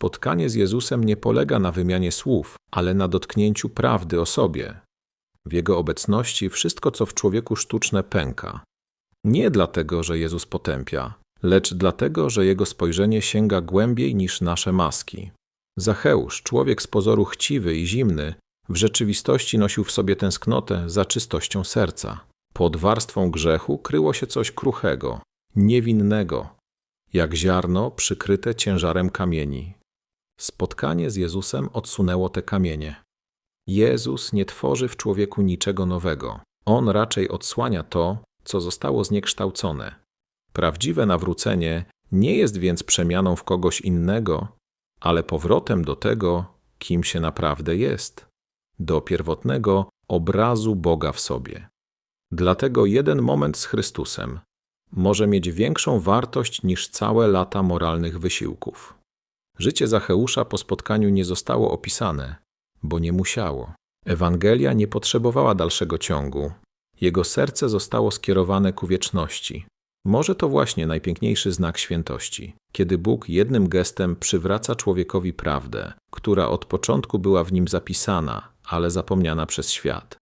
Spotkanie z Jezusem nie polega na wymianie słów, ale na dotknięciu prawdy o sobie. W Jego obecności wszystko, co w człowieku sztuczne, pęka. Nie dlatego, że Jezus potępia, lecz dlatego, że Jego spojrzenie sięga głębiej niż nasze maski. Zacheusz, człowiek z pozoru chciwy i zimny, w rzeczywistości nosił w sobie tęsknotę za czystością serca. Pod warstwą grzechu kryło się coś kruchego, niewinnego, jak ziarno przykryte ciężarem kamieni. Spotkanie z Jezusem odsunęło te kamienie. Jezus nie tworzy w człowieku niczego nowego. On raczej odsłania to, co zostało zniekształcone. Prawdziwe nawrócenie nie jest więc przemianą w kogoś innego, ale powrotem do tego, kim się naprawdę jest, do pierwotnego obrazu Boga w sobie. Dlatego jeden moment z Chrystusem może mieć większą wartość niż całe lata moralnych wysiłków. Życie Zacheusza po spotkaniu nie zostało opisane, bo nie musiało. Ewangelia nie potrzebowała dalszego ciągu. Jego serce zostało skierowane ku wieczności. Może to właśnie najpiękniejszy znak świętości, kiedy Bóg jednym gestem przywraca człowiekowi prawdę, która od początku była w nim zapisana, ale zapomniana przez świat.